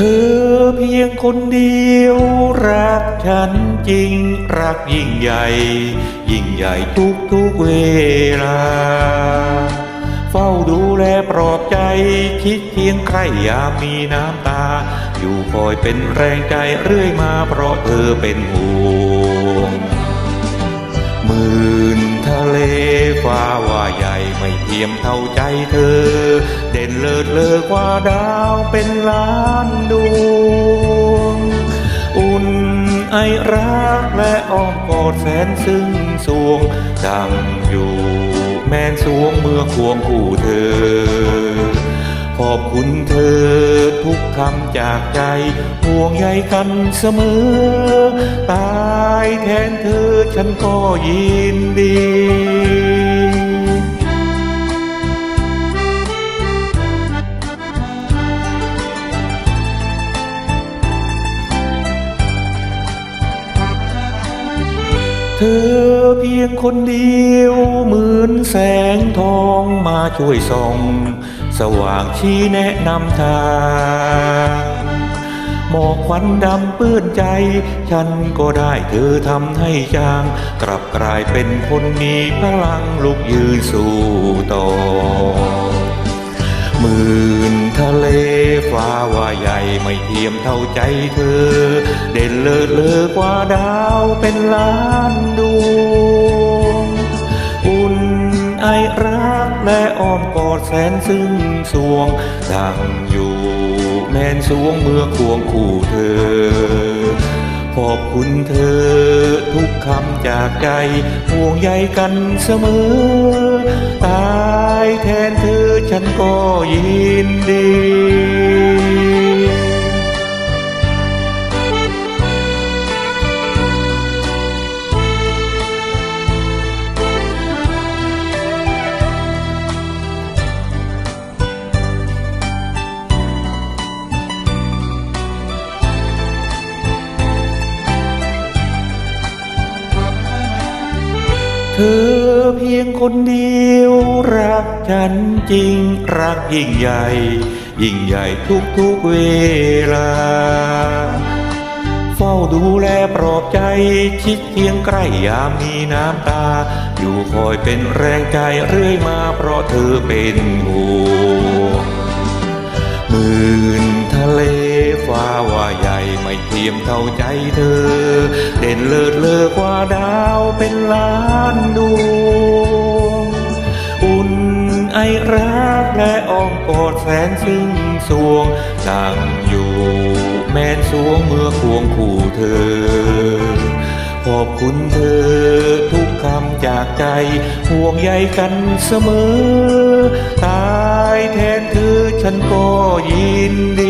ธอเพียงคนเดียวรักฉันจริงรักยิ่งใหญ่ ยิ่งใหญ่ทุกทุกเวลา เฝ้าดูแลปลอบใจคิดเคียงใครยามมีน้ำตา อยู่คอยเป็นแรงใจเรื่อยมาเพราะเธอเป็นห่วง หมื่นทะเลฟ้าว่าใหญ่ไม่เทียมเท่าใจเธอ เด่นเลิศเลอกว่าดาวเป็นล้านดวง อุ่นไอรักและอ้อมกอดแสนซึ้งสวงดังอยู่แม่นสวงเมื่อควงคู่เธอ ขอบคุณเธอทุกคำจากใจ ห่วงใยกันเสมอ ตายแทนเธอฉันก็ยินดีเธอเพียงคนเดียว เหมือนแสงทองมาช่วยส่อง สว่างชี้แนะนำทางหมอกควันดำปื้นใจ ฉันก็ได้เธอทำให้จาง กลับกลายเป็นคนมีพลังลุกยืนสู่ต่อหมื่นทะเลฟ้าว่าใหญ่ไม่เทียมเท่าใจเธอ เด่นเลิศเลอกว่าดาวเป็นล้าน รักและอ้อมกอดแสนซึ้งสวง ดังอยู่แม่นสวงเมื่อควงคู่เธอ ขอบคุณเธอ ทุกคำจากใจ ห่วงใยกันเสมอ ตายแทนเธอฉันก็ยินดี อเพียงคนเดียวรักฉันจริงรักยิ่งใหญ่ ยิ่งใหญ่ทุกทุกเวลา เฝ้าดูแลปลอบใจคิดเคียงใกล้ยามมีน้ำตา อยู่คอยเป็นแรงใจเรื่อยมาเพราะเธอเป็นห่วงหมื่นทะเลฟ้าว่าใหญ่ ไม่เทียมเท่าใจเธอ เด่นเลิศเลอกว่าดาวเป็นล้านดวง อุ่นไอรักและอ้อมกอดแสนซึ้งสวงดังอยู่แม่นสวงเมื่อควงคู่เธอ ขอบคุณเธอทุกคำจากใจ ห่วงใยกันเสมอ ตายแทนเธอฉันก็ยินดี